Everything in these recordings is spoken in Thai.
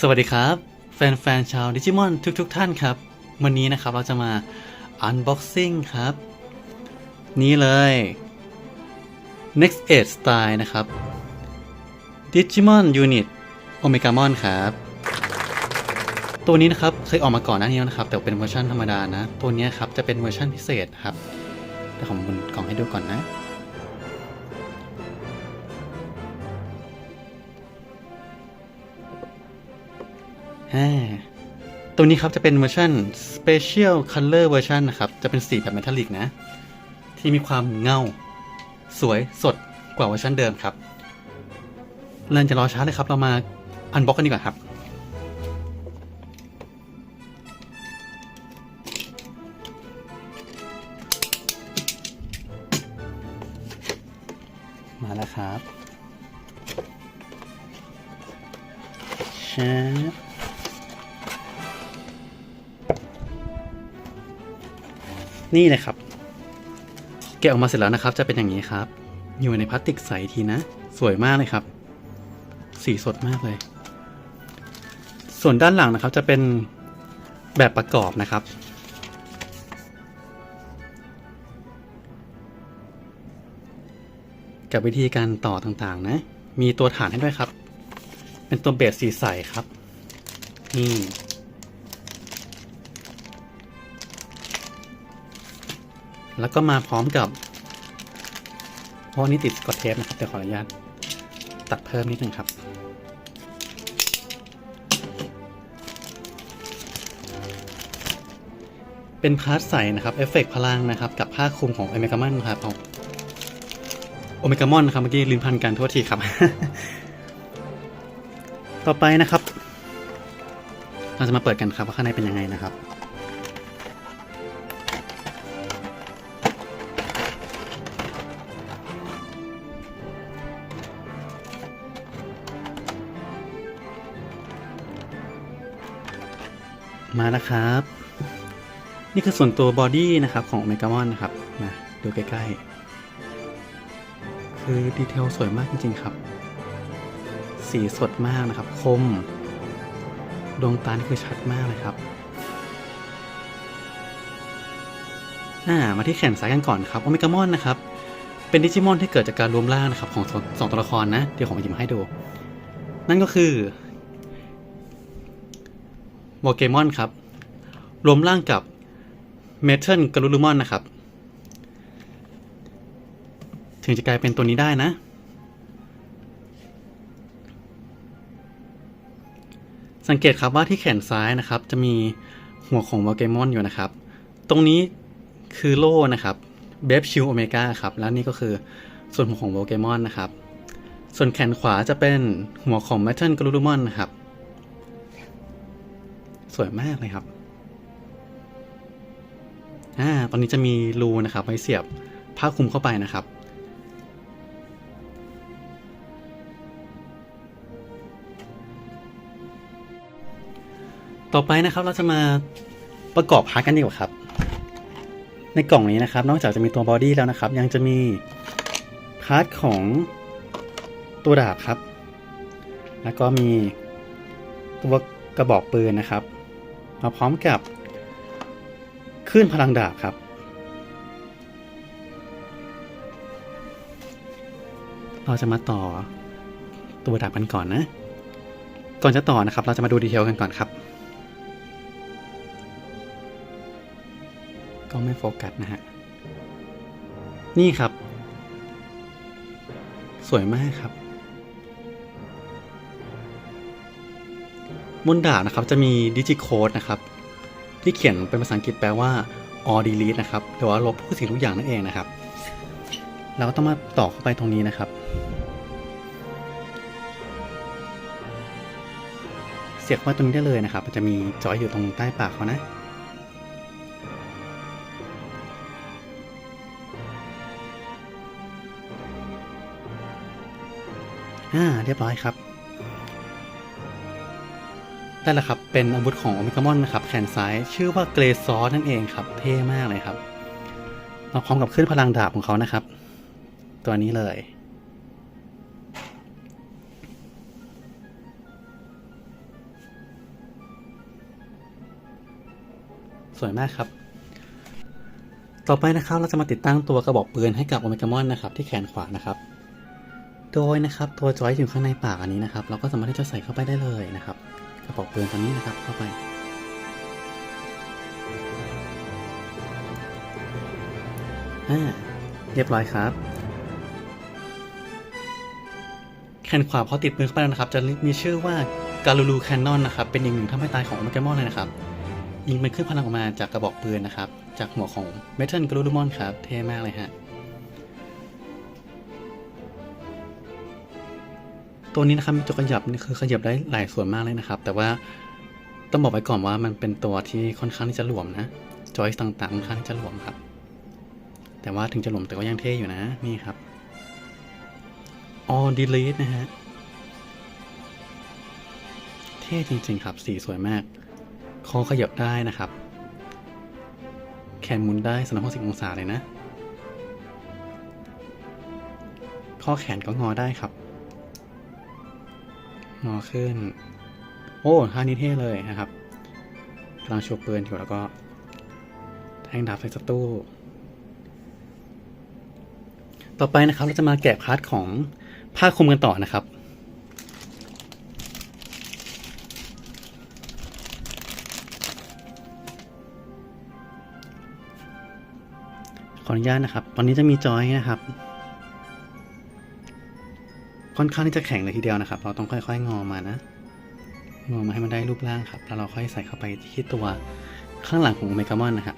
สวัสดีครับ แฟนๆชาวดิจิมอนทุกๆทท่านครับ วันนี้นะครับเราจะมา Unboxing ครับ นี่เลย Next 8 Style นะครับ Digimon Unit Omegamon ครับ ตัวนี้นะครับเคยออกมาก่อนหน้านี้แล้วนะครับ แต่เป็นเวอร์ชันธรรมดานะ ตัวนี้ครับจะเป็นเวอร์ชันพิเศษครับเดี๋ยวผมกล่องให้ดูก่อนนะ ตัวนี้ครับจะเป็นเวอร์ชัน Special Color Version นะครับ จะเป็นสีแบบเมทัลลิกนะ ที่มีความเงา สวยสดกว่าเวอร์ชันเดิมครับเริ่มจะรอช้าเลยครับ เรามาอันบ็อกกันดีกว่าครับมาแล้วครับชบ นี่เลยครับ แกะออกมาเสร็จแล้วนะครับ จะเป็นอย่างนี้ครับ อยู่ในพลาสติกใสทีนะ สวยมากเลยครับ สีสดมากเลย ส่วนด้านหลังนะครับจะเป็นแบบประกอบนะครับ กับวิธีการต่อต่างๆ นะ มีตัวฐานให้ด้วยครับ เป็นตัวเบสสีใสครับ นี่ แล้วก็มาพร้อมกับเพราะนี้ติดกอตเทปนะครับแต่ขออนุญาตตัดเพิ่มนิดนึงครับ เป็นพาร์ทใส่นะครับเอฟเฟกต์พลังนะครับ กับผ้าคลุมของโอเมกามอนครับของโอเมกามอนนะครับเมื่อกี้ลืมพันกันโทษทีครับ ต่อไปนะครับ เราจะมาเปิดกันครับว่าข้างในเป็นยังไงนะครับ มาแล้วครับ นี่คือส่วนตัวบอดี้นะครับของ o m e g a m o n นะครับมาดูใกล้ๆ คือดีเทลสวยมากจริงๆครับ สีสดมากนะครับ คม ดวงตานี่คือชัดมากเลยครับอ่ามาที่แขนซ้ายกันก่อนครับโอเมกามอนนะครับ เป็นดิจิมอนที่เกิดจากการรวมร่างนะครับของสองสองตัวละครนะ เดี๋ยวผมหยิบมาให้ดู นั่นก็คือ โปเกมอนครับ รวมร่างกับเมทัลกรูลูมอนนะครับ ถึงจะกลายเป็นตัวนี้ได้นะ สังเกตครับว่าที่แขนซ้ายนะครับ จะมีหัวของโปเกมอนอยู่นะครับ ตรงนี้คือโล่นะครับเบฟชิลโอเมก้าครับ แล้วนี่ก็คือส่วนหัวของโปเกมอนนะครับ ส่วนแขนขวาจะเป็นหัวของเมทัลกรูลูมอนนะครับ สวยมากเลยครับ อ่า ตอนนี้จะมีรูนะครับไว้เสียบผ้าคลุมเข้าไปนะครับ ต่อไปนะครับเราจะมาประกอบพาร์ทกันดีกว่าครับ ในกล่องนี้นะครับ นอกจากจะมีตัวบอดี้แล้วนะครับ ยังจะมีพาร์ทของตัวดาบครับ แล้วก็มีตัวกระบอกปืนนะครับ มาพร้อมกับคลื่นพลังดาบครับ เราจะมาต่อตัวดาบกันก่อนนะ ก่อนจะต่อนะครับ เราจะมาดูดีเทลกันก่อนครับ ก็ไม่โฟกัสนะฮะ นี่ครับ สวยมากครับ บนดาบนะครับจะมีดิจิโค้ดนะครับที่เขียนเป็นภาษาอังกฤษแปลว่า all delete นะครับหรือว่าลบทุกสิ่งทุกอย่างนั่นเองนะครับ เราก็ต้องมาต่อเข้าไปตรงนี้นะครับ เสียบเข้าตรงนี้ได้เลยนะครับ มันจะมีจอยอยู่ตรงใต้ปากเขานะอ่าเรียบร้อยครับ นั่นแหละครับ เป็นอาวุธของโอเมก้ามอนนะครับ แขนซ้ายชื่อว่าเกรซอสนั่นเองครับ เท่มากเลยครับ มาพร้อมกับขึ้นพลังดาบของเขานะครับ ตัวนี้เลย สวยมากครับ ต่อไปนะครับเราจะมาติดตั้งตัวกระบอกปืนให้กับโอเมก้ามอนนะครับ ที่แขนขวานะครับ โดยนะครับตัวจอยอยู่ข้างในปากอันนี้นะครับ เราก็สามารถที่จะใส่เข้าไปได้เลยนะครับ กระบอกปืนตัวนี้นะครับเข้าไป เรียบร้อยครับแขนขวาพอติดปืนเข้าไปแล้วนะครับ จะมีชื่อว่าการูลูแคนนอนนะครับ เป็นอีกหนึ่งท่าไม่ตายของโอเมกมอนเลยนะครับ ยิงเป็นขึ้นพลังออกมาจากกระบอกปืนนะครับ จากหัวของเมทัลกรูลูมอนครับ เท่มากเลยฮะ ตัวนี้นะครับมีตัวขยับนี่คือขยับได้หลายส่วนมากเลยนะครับ แต่ว่าต้องบอกไว้ก่อนว่ามันเป็นตัวที่ค่อนข้างที่จะหลวมนะจอยต่างๆค่อนข้างที่จะหลวมครับ แต่ว่าถึงจะหลวมแต่ก็ยังเท่อยู่นะนี่ครับ all delete นะฮะเท่จริงๆครับสีสวยมาก คอขยับได้นะครับ แขนหมุนได้360องศาเลยนะ ข้อแขนก็งอได้ครับ งอขึ้น โอ้ท่านี้เท่เลยนะครับกำลังชว์ปืนอยู่แล้วก็ แทงดาบใส่ศัตรูต่อไปนะครับเราจะมาแกะพาร์ทของผ้าคลุมกันต่อนะครับขออนุญาตนะครับ ตอนนี้จะมีจอยนะครับ ค่อนข้างที่จะแข็งเลยทีเดียวนะครับ เราต้องค่อย ๆ งอมานะ งอมาให้มันได้รูปร่างครับ แล้วเราค่อยใส่เข้าไปที่ตัวข้างหลังของโอเมกามอนนะครับ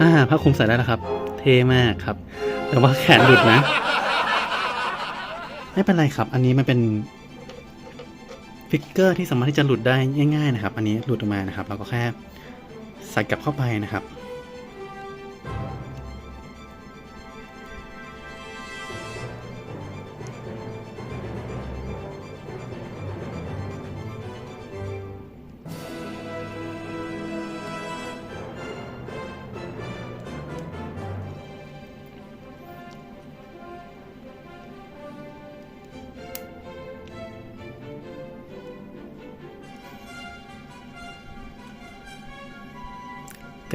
อ่าผ้าคลุมใส่ได้แล้วครับ เท่มากครับ แต่ว่าแขนหลุดนะ ไม่เป็นไรครับ อันนี้มันเป็นฟิกเกอร์ที่สามารถที่จะหลุดได้ง่าย ๆ นะครับ อันนี้หลุดออกมานะครับเราก็แค่ใส่กลับเข้าไปนะครับ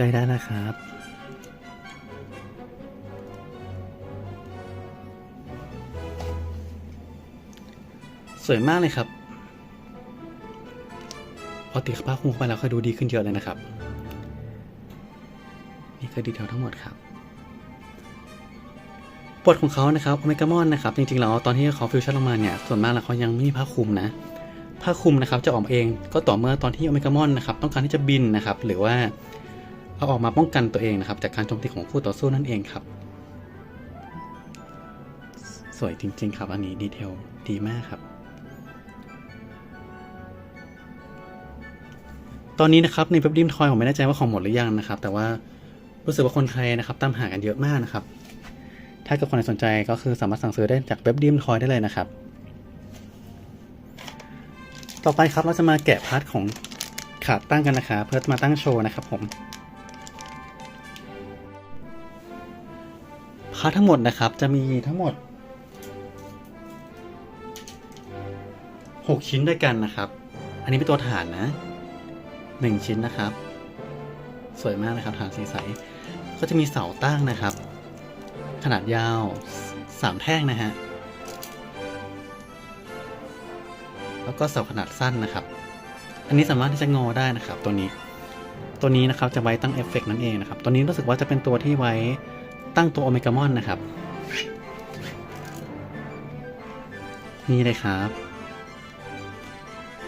ล้ได้แล้วครับ สวยมากเลยครับพอติดผ้าคลุมไปแล้วค่อยดูดีขึ้นเยอะเลยนะครับ นี่คือดีเทลทั้งหมดครับบทของเขานะครับโอเมกามอนนะครับ จริงๆแล้วตอนที่เขาฟิวชั่นลงมาเนี่ย ส่วนมากแล้วเขายังไม่มีผ้าคลุมนะ ผ้าคลุมนะครับจะออกเองก็ต่อเมื่อตอนที่โอเมกามอนนะครับ ต้องการที่จะบินนะครับ หรือว่า เอาออกมาป้องกันตัวเองนะครับ จากการโจมตีของคู่ต่อสู้นั่นเองครับ สวยจริง ๆ ครับ อันนี้ดีเทลดีมากครับ ตอนนี้นะครับในเว็บดิมทอยผมไม่แน่ใจว่าของหมดหรือยังนะครับ แต่ว่ารู้สึกว่าคนไทยนะครับตามหากันเยอะมากนะครับ ถ้าเกิดคนไหนสนใจก็คือสามารถสั่งซื้อได้จากเว็บดิมทอยได้เลยนะครับ ต่อไปครับเราจะมาแกะพาร์ทของขาตั้งกันนะครับ เพื่อมาตั้งโชว์นะครับผม พาทั้งหมดนะครับจะมีทั้งหมด 6 ชิ้นด้วยกันนะครับ อันนี้เป็นตัวฐานนะ 1 ชิ้นนะครับ สวยมากนะครับฐานสีใส ก็จะมีเสาตั้งนะครับ ขนาดยาว 3 แท่งนะฮะ แล้วก็เสาขนาดสั้นนะครับ อันนี้สามารถที่จะงอได้นะครับตัวนี้ ตัวนี้นะครับจะไว้ตั้งเอฟเฟกต์นั่นเองนะครับ ตัวนี้รู้สึกว่าจะเป็นตัวที่ไว้ ตั้งตัวโอเมกามอนนะครับ นี่เลยครับ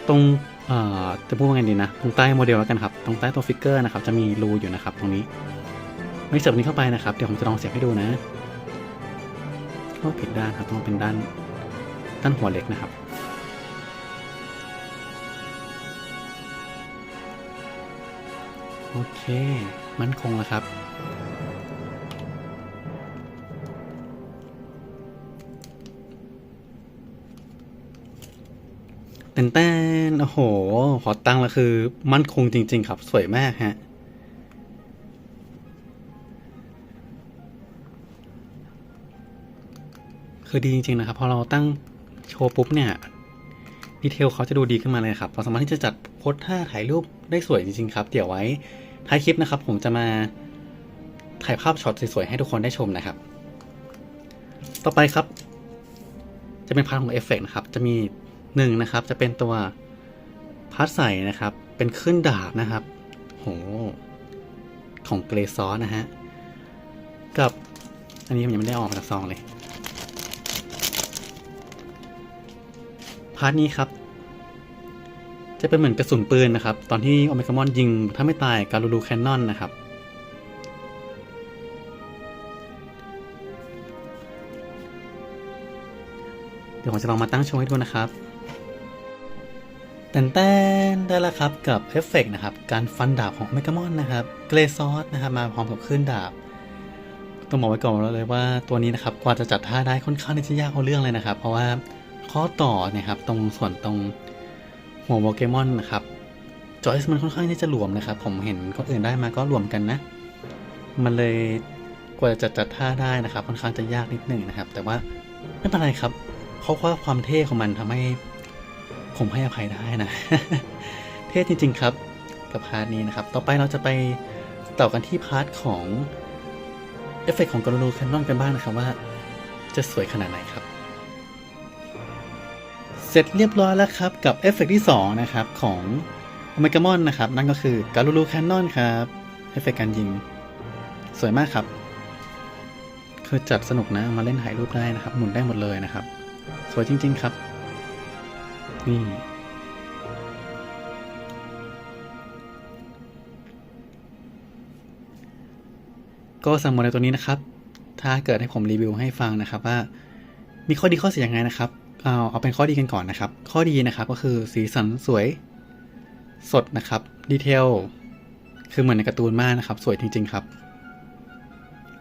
ตรงเอ่อจะพูดว่าไงดีนะ ตรงใต้โมเดลแล้วกันครับ ตรงใต้ตัวฟิกเกอร์นะครับ จะมีรูอยู่นะครับ ตรงนี้ไม่เสียบนี้เข้าไปนะครับ เดี๋ยวผมจะลองเสียบให้ดูนะก็ผิดด้านครับ ต้องเป็นด้านด้านหัวเล็กนะครับ โอเค มั่นคงแล้วครับ เต้นเต้นโอ้โห ขอตั้งแล้วคือ มั่นคงจริง ๆ ครับ สวยมากฮะ คือดีจริง ๆ นะครับ พอเราตั้งโชว์ปุ๊บเนี่ย ดีเทลเขาจะดูดีขึ้นมาเลยครับ เราสามารถที่จะจัดโพสท่าถ่ายรูปได้สวยจริง ๆ ครับ เดี๋ยวไว้ท้ายคลิปนะครับ ผมจะมาถ่ายภาพช็อตสวย ๆ ให้ทุกคนได้ชมนะครับ ต่อไปครับ จะเป็นพาร์ทของเอฟเฟกต์นะครับ จะมี หนึ่งนะครับจะเป็นตัวพาร์ทใส่นะครับ เป็นขึ้นดาบนะครับ โห ของเกรซอสนะฮะ กับ อันนี้ผมยังไม่ได้ออกมาจากซองเลย พาร์ทนี้ครับ จะเป็นเหมือนกระสุนปืนนะครับ ตอนที่โอเมกามอนยิง ถ้าไม่ตายการูรูแคนนอนนะครับ เดี๋ยวผมจะลองมาตั้งโชว์ให้ดูนะครับ แตนแตนได้แล้วครับกับเอฟเฟกต์นะครับ การฟันดาบของเมกามอนนะครับ เกรซอสนะครับมาพร้อมกับขึ้นดาบ ต้องบอกไว้ก่อนเลยว่าตัวนี้นะครับกว่าจะจัดท่าได้ค่อนข้างที่จะยากเอาเรื่องเลยนะครับ เพราะว่าข้อต่อเนะครับตรงส่วนตรงหัวโปเกมอนนะครับจอยส์มันค่อนข้างที่จะหลวมนะครับ ผมเห็นคนอื่นได้มาก็รวมกันนะ มันเลยกว่าจะจัดท่าได้นะครับ ค่อนข้างจะยากนิดหนึ่งนะครับ แต่ว่าไม่เป็นไรครับเพราะว่าความเท่ของมันทำให้ ผมให้อภัยได้นะ เท่จริง ๆ ครับกับพาร์ทนี้นะครับ ต่อไปเราจะไปต่อกันที่พาร์ทของเอฟเฟกของกร u ูแคนนอนกันบ้างนะครับว่า จะสวยขนาดไหนครับ เสร็จเรียบร้อยแล้วครับ กับเอฟเฟกที่ 2 นะครับ ของโอเมกามอนนะครับ นั่นก็คือการ u ูแคนนอนครับเอฟเฟกการยิง สวยมากครับ คือจัดสนุกนะมาเล่นถ่ายรูปได้นะครับ หมุนได้หมดเลยนะครับ สวยจริง ๆ ครับ นี่ก็สำหรับโมเดลตัวนี้นะครับ ถ้าเกิดให้ผมรีวิวให้ฟังนะครับว่า มีข้อดีข้อเสียยังไงนะครับ เอาเอาเป็นข้อดีกันก่อนนะครับ ข้อดีนะครับก็คือสีสันสวยสดนะครับดีเทลคือเหมือนในการ์ตูนมากนะครับ สวยจริง ๆ ครับ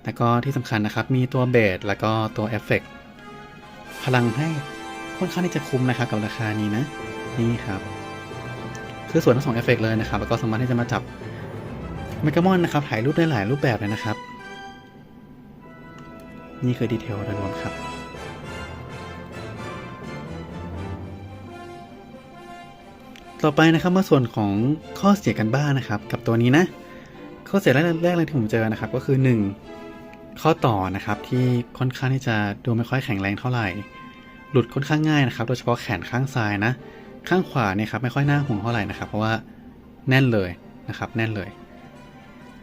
แล้วก็ที่สำคัญนะครับ มีตัวเบสแล้วก็ตัวเอฟเฟกต์พลังให้ ค่อนข้างที่จะคุ้มนะครับกับราคานี้นะ นี่ครับ คือส่วนทั้งสองเอฟเฟกต์เลยนะครับ แล้วก็สามารถที่จะมาจับเมกามอนนะครับถ่ายรูปได้หลายรูปแบบเลยนะครับ นี่คือดีเทลโดยรวมครับต่อไปนะครับมาส่วนของข้อเสียกันบ้างนะครับ กับตัวนี้นะ ข้อเสียแรกแรกเลยที่ผมเจอนะครับ ก็คือ 1 ข้อต่อนะครับที่ค่อนข้างที่จะดูไม่ค่อยแข็งแรงเท่าไหร่ หลุดค่อนข้างง่ายนะครับ โดยเฉพาะแขนข้างซ้ายนะ ข้างขวาเนี่ยครับไม่ค่อยน่าห่วงเท่าไหร่นะครับ เพราะว่าแน่นเลยนะครับ แน่นเลย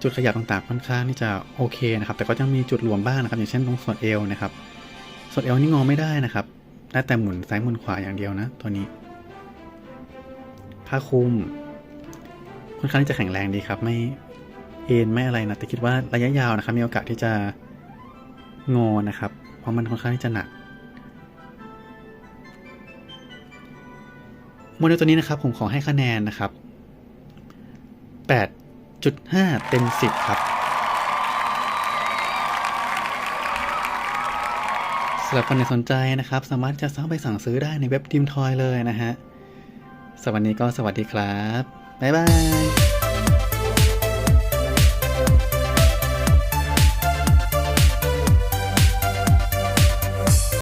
จุดขยับต่างๆค่อนข้างที่จะโอเคนะครับ แต่ก็ยังมีจุดหลวมบ้างนะครับ อย่างเช่นตรงส่วนเอวนะครับ ส่วนเอวนี่งอไม่ได้นะครับ ได้แต่หมุนซ้ายหมุนขวาอย่างเดียวนะ ตัวนี้ ผ้าคลุม ค่อนข้างที่จะแข็งแรงดีครับ ไม่เอ็นไม่อะไรนะ แต่คิดว่าระยะยาวนะครับ มีโอกาสที่จะงอนะครับ เพราะมันค่อนข้างที่จะหนัก โมเดลตัวนี้นะครับผมขอให้คะแนนนะครับ 8.5 เต็ม 10 ครับสำหรับคนที่สนใจนะครับ สามารถจะสามาไปสั่งซื้อได้ในเว็บดิมทอยเลยนะฮะสำหรับวันนี้ก็สวัสดีครับ บ๊ายบาย